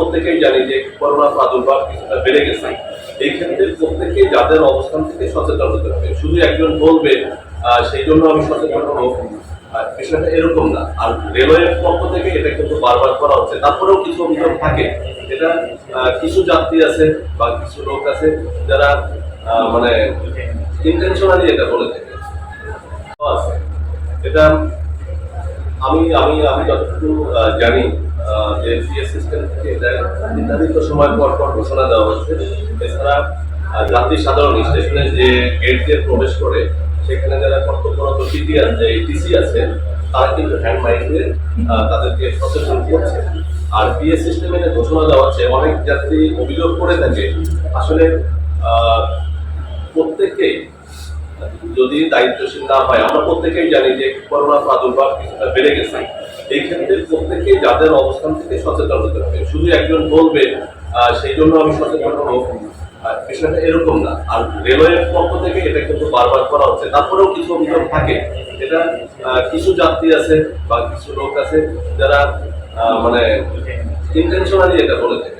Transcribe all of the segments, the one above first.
প্রত্যেকেই জানি যে করোনা প্রাদুর্ভাব কিছুটা বেড়ে গেছে। এই ক্ষেত্রে প্রত্যেকে যাদের অবস্থান থেকে সচেতন হতে হবে। শুধু একজন বলবে সেই জন্য আমি সচেতন হব। বিষয়টা এরকম না। আর রেলওয়ের পক্ষ থেকে এটা কিন্তু বারবার করা হচ্ছে। তারপরেও কিছু অভিযোগ থাকে। এটা কিছু যাত্রী আছে বা কিছু লোক আছে যারা মানে ইন্টেনশনালি এটা বলে থাকে। এটা আমি আমি আমি যতটুকু জানি যে সিএস সিস্টেম থেকে নির্ধারিত সময় পর পর ঘোষণা দেওয়া হচ্ছে। এছাড়া যাত্রী সাধারণ স্টেশনে যে গেট দিয়ে প্রবেশ করে সেখানে যারা কর্তব্যরত টিটি আছে টিসি আছে তারা কিন্তু হ্যান্ড মাইকে তাদেরকে সচেতন করছে। আর পিএস সিস্টেমে ঘোষণা দেওয়া হচ্ছে অনেক যাত্রী অভিযোগ করে থাকে আসলে আহ, প্রত্যেকেই যদি দায়িত্বশীল না হয়, আমরা প্রত্যেকেই জানি যে করোনা প্রাদুর্ভাব কিছুটা বেড়ে গেছে। এই ক্ষেত্রে প্রত্যেকেই যাদের অবস্থান থেকে সচেতন হতে হবে। শুধু একজন বলবে সেই জন্য আমি সচেতন হব। বিষয়টা এরকম না। আর রেলওয়ের পক্ষ থেকে এটা কিন্তু বারবার করা হচ্ছে। তারপরেও কিছু অভিযোগ থাকে। এটা কিছু যাত্রী আছে বা কিছু লোক আছে যারা মানে ইন্টেনশনালি এটা বলে থাকে।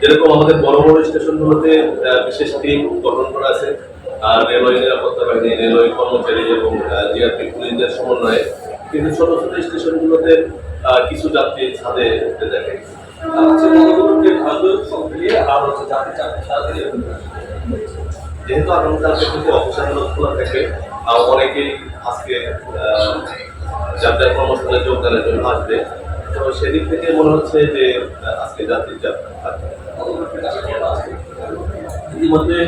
যেরকম আমাদের বড় বড় স্টেশনগুলোতে বিশেষ টিম গঠন করা আছে রেলওয়ে নিরাপত্তা বাহিনী, রেলওয়ে কর্মচারী এবং জিআরপি পুলিশদের সমন্বয়ে। কিন্তু ছোট ছোট স্টেশনগুলোতে কিছু যাত্রী ছাদে উঠতে দেখা। যেহেতু আগামীকালকে কিন্তু অফিস খোলা থাকে অনেকেই আজকে যাত্রা কর্মস্থলে যোগদানের জন্য আসবে। তো সেদিক থেকে মনে হচ্ছে যে আজকে যাত্রীর যাত্রা ইতিমধ্যে